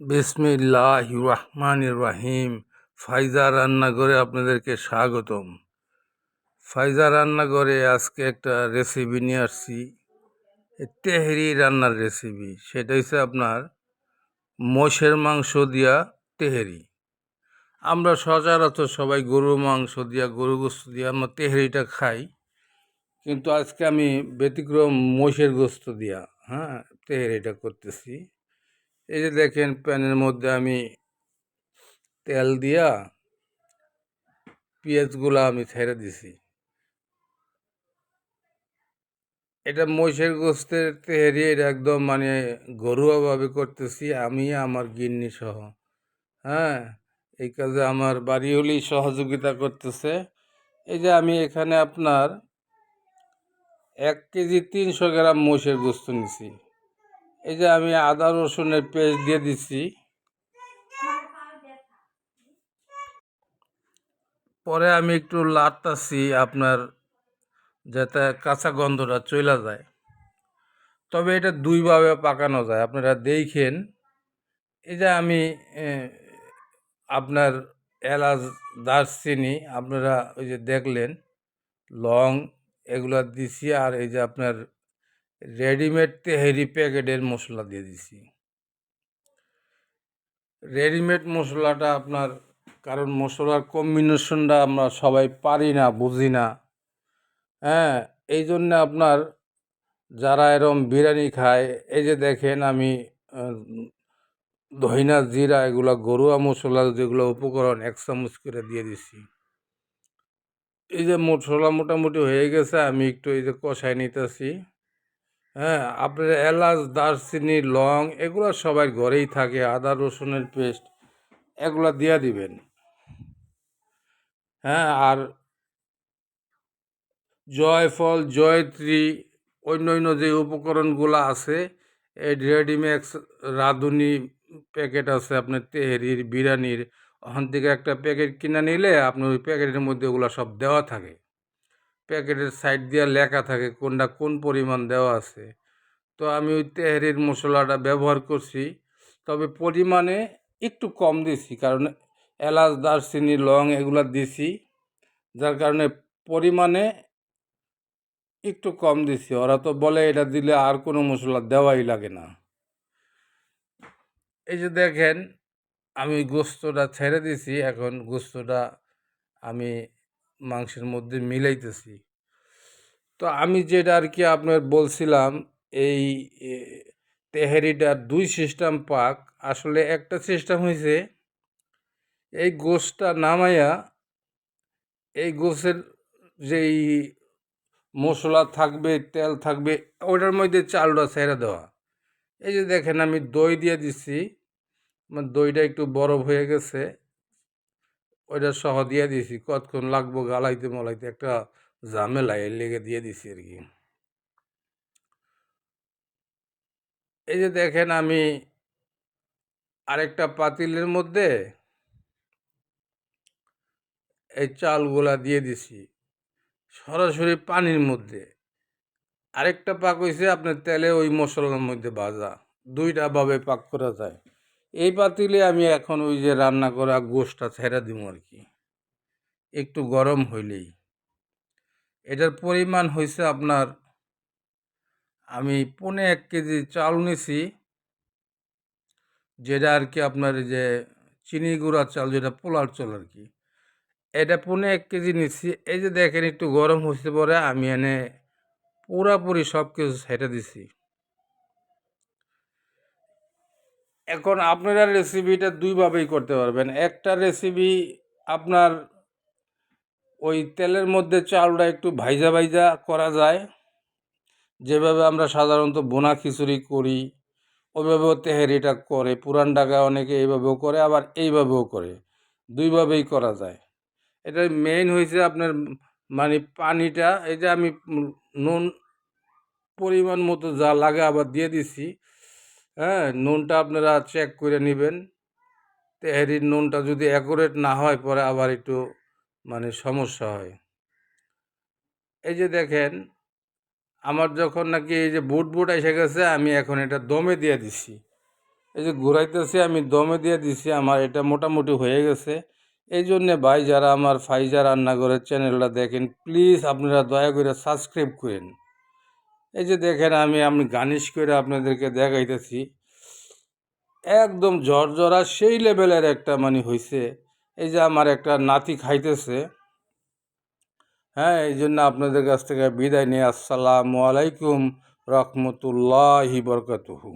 বিসমিল্লাহ রহমান রাহিম ফাইজা রান্নাঘরে আপনাদেরকে স্বাগতম। ফাইজা রান্নাঘরে আজকে একটা রেসিপি নিয়ে আসছি। তেহরি রান্নার রেসিপি সেটা হচ্ছে আপনার মোষের মাংস দিয়া তেহেরি। আমরা সচরাচর সবাই গরুর মাংস দিয়া গরু গোস্ত দিয়ে আমরা তেহেরিটা খাই। কিন্তু আজকে আমি ব্যতিক্রম মোষের গোস্ত দিয়া হ্যাঁ তেহেরিটা করতেছি। এই যে দেখেন প্যানের মধ্যে আমি তেল দিয়া পেঁয়াজগুলো আমি ছেড়ে দিছি। এটা মহিষের গোস্তের তেহারি, এটা একদম মানে ঘরোয়াভাবে করতেছি আমি, আমার গিন্নি সহ। হ্যাঁ এই কাজে আমার বাড়ি হলেই সহযোগিতা করতেছে। এই যে আমি এখানে আপনার এক কেজি তিনশো গ্রাম মহিষের গোস্ত নিছি। এই যে আমি আদা রসুনের পেস্ট দিয়ে দিচ্ছি। পরে আমি একটু লাটতাছি আপনার যাতে কাঁচা গন্ধটা চলে যায়। তবে এটা দুইভাবে পাকানো যায়, আপনারা দেখেন। এই যে আমি আপনার এলাচ, দারচিনি, আপনারা ওই যে দেখলেন, লং এগুলো দিছি আর এই যে আপনার রেডিমেড তেহেরি প্যাকেটের মশলা দিয়ে দিছি। রেডিমেড মশলাটা আপনার, কারণ মশলার কম্বিনেশনটা আমরা সবাই পারি না, বুঝি না। হ্যাঁ এই জন্যে আপনার যারা এরম বিরিয়ানি খায়, এই যে দেখেন আমি ধইনা, জিরা, এগুলো গরুয়া মশলা যেগুলো উপকরণ এক চামচ করে দিয়ে দিছি। এই যে মশলা মোটামুটি হয়ে গেছে, আমি একটু এই যে কষাই নিতেছি। হ্যাঁ আপনার এলাচ, দারচিনি, লং এগুলো সবাই ঘরেই থাকে, আদা, রসুনের পেস্ট, এগুলো দিয়ে দিবেন। হ্যাঁ আর জয়ফল, জয়ত্রী অন্য অন্য যে উপকরণগুলো আছে, এই রেডিমেক্স রাঁধুনি প্যাকেট আছে, আপনার তেহেরির, বিরিয়ানির, ওখান থেকে একটা প্যাকেট কিনে নিলে আপনার ওই প্যাকেটের মধ্যে ওগুলো সব দেওয়া থাকে। প্যাকেটের সাইড দিয়ে লেখা থাকে কোনটা কোন পরিমাণ দেওয়া আছে। তো আমি ওই তেহারির মশলাটা ব্যবহার করছি, তবে পরিমাণে একটু কম দিছি, কারণ এলাচ, দারচিনি, লং এগুলো দিছি, যার কারণে পরিমাণে একটু কম দিছি। ওরা তো বলে এটা দিলে আর কোনো মশলা দেওয়াই লাগে না। এই যে দেখেন, আমি গোস্তটা ছেড়ে দিছি, এখন গোস্তটা আমি মাংসের মধ্যে মিলাইতেছি। তো আমি যেটা আর কি আপনার বলছিলাম, এই তেহারিটার দুই সিস্টেম পাক। আসলে একটা সিস্টেম হয়েছে এই গোশটা নামাইয়া, এই গোশের যেই মশলা থাকবে, তেল থাকবে, ওটার মধ্যে চালটা ছেড়ে দেওয়া। এই যে দেখেন আমি দই দিয়ে দিচ্ছি আমার দইটা একটু বরফ হয়ে গেছে। ওইটা সহ দিয়ে দিছি। কতক্ষণ লাগবো গালাইতে মলাইতে একটা ঝামেলা এর লেগে দিয়ে দিছি আর কি। এই যে দেখেন আমি আরেকটা পাতিলের মধ্যে এই চালগুলা দিয়ে দিছি। সরাসরি পানির মধ্যে। আরেকটা পাক হয়েছে আপনার তেলে ওই মশলার মধ্যে ভাজা। দুইটা ভাবে পাক করা যায়। এই পাতিলে আমি এখন ওই যে রান্না করা গোষ্ঠটা ছেড়ে দিব আর কি। একটু গরম হইলেই। এটার পরিমাণ হয়েছে আপনার, আমি পনে এক কেজি চাল নিছি, যেটা আর কি আপনার যে চিনি গুঁড়া চাল যেটা পোলার চাল আর কি। এটা পনে এক কেজি নিচ্ছি এই যে দেখেন একটু গরম হতে পরে আমি এনে পুরাপুরি সব কিছু সেটে দিছি। এখন আপনারা রেসিপিটা দুইভাবেই করতে পারবেন। একটা রেসিপি আপনার ওই তেলের মধ্যে চালটা একটু ভাইজা ভাইজা করা যায়। যেভাবে আমরা সাধারণত বোনা খিচুড়ি করি, ওইভাবেও তেহেরিটা করে, পুরান ঢাকা অনেকে এইভাবেও করে, আবার এইভাবেও করে। দুইভাবেই করা যায়। এটা মেইন হয়েছে আপনার মানে পানিটা, এই যে আমি নুন পরিমাণ মতো যা লাগে আবার দিয়ে দিছি হ্যাঁ নুনটা আপনারা চেক করে নেবেন। তেহারির নুনটা যদি অ্যাকুরেট না হয়, পরে আবার একটু মানে সমস্যা হয়। এই যে দেখেন, আমার যখন নাকি এই যে বুট বুট এসে গেছে, আমি এখন এটা দমে দিয়ে দিছি। এই যে ঘুরাইতেছি, আমি দমে দিয়ে দিছি, আমার এটা মোটামুটি হয়ে গেছে। এই জন্যে ভাই, যারা আমার ফাইজা রান্নাঘরের চ্যানেলটা দেখেন প্লিজ আপনারা দয়া করে সাবস্ক্রাইব করেন। এই যে দেখেন আমি আমি গানিশ করে আপনাদেরকে দেখাইতেছি। একদম ঝরঝরা সেই লেভেলের একটা মানে হয়েছে এই যে আমার একটা নাতি খাইতেছে। হ্যাঁ এই জন্য আপনাদের কাছ থেকে বিদায় নিয়ে আসসালামু আলাইকুম রহমতুল্লাহি বরকাতুহু।